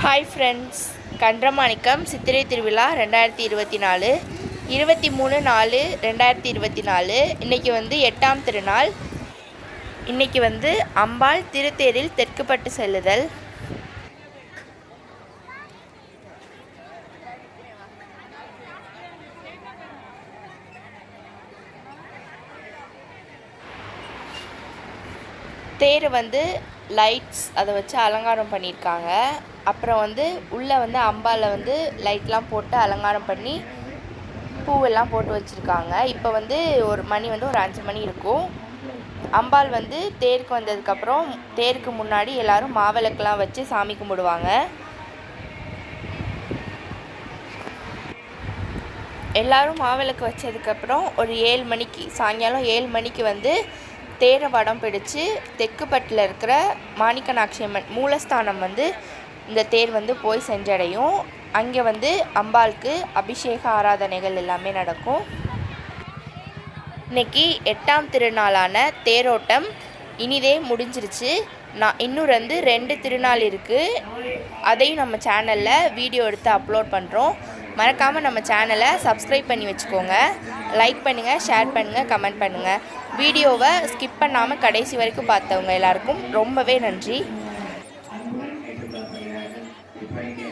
Hi friends Kandramanikkam சித்திரை திருவிழா ரெண்டாயிரத்தி இருபத்தி நாலு. இருபத்தி மூணு நாலு ரெண்டாயிரத்தி இருபத்தி நாலு. இன்றைக்கி வந்து எட்டாம் திருநாள். இன்றைக்கி வந்து அம்பாள் திருத்தேரில் தெற்குப்பட்டு செல்லுதல். தேர் வந்து லைட்ஸ் அதை வச்சு அலங்காரம் பண்ணியிருக்காங்க. அப்புறம் வந்து உள்ளே வந்து அம்பாவில் வந்து லைட்லாம் போட்டு அலங்காரம் பண்ணி பூவெல்லாம் போட்டு வச்சுருக்காங்க. இப்போ வந்து ஒரு மணி வந்து ஒரு அஞ்சு மணி இருக்கும். அம்பாள் வந்து தேருக்கு வந்ததுக்கப்புறம் தேருக்கு முன்னாடி எல்லோரும் மாவிளக்கெலாம் வச்சு சாமி கும்பிடுவாங்க. எல்லாரும் மாவிளக்கு வச்சதுக்கப்புறம் ஒரு ஏழு மணிக்கு சாயங்காலம் ஏழு மணிக்கு வந்து தேரை வடம் பிடிச்சு தெற்குப்பட்டில் இருக்கிற மாணிக்கநாட்சி அம்மன் மூலஸ்தானம் வந்து இந்த தேர் வந்து போய் சென்றடையும். அங்கே வந்து அம்பாளுக்கு அபிஷேக ஆராதனைகள் எல்லாமே நடக்கும். இன்னைக்கு எட்டாம் திருநாளான தேரோட்டம் இனிதே முடிஞ்சிருச்சு. நான் இன்னும் வந்து ரெண்டு திருநாள் இருக்குது அதையும் நம்ம சேனலில் வீடியோ எடுத்து அப்லோட் பண்ணுறோம் மறக்காமல் நம்ம சேனலை சப்ஸ்கிரைப் பண்ணி வச்சுக்கோங்க. லைக் பண்ணுங்கள் ஷேர் பண்ணுங்கள் கமெண்ட் பண்ணுங்கள் வீடியோவை ஸ்கிப் பண்ணாமல் கடைசி வரைக்கும் பார்த்தவங்க எல்லாருக்கும் ரொம்பவே நன்றி. இப்ப இங்கே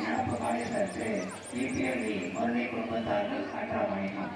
குடும்பத்தார்கள் அன்றாமணியம்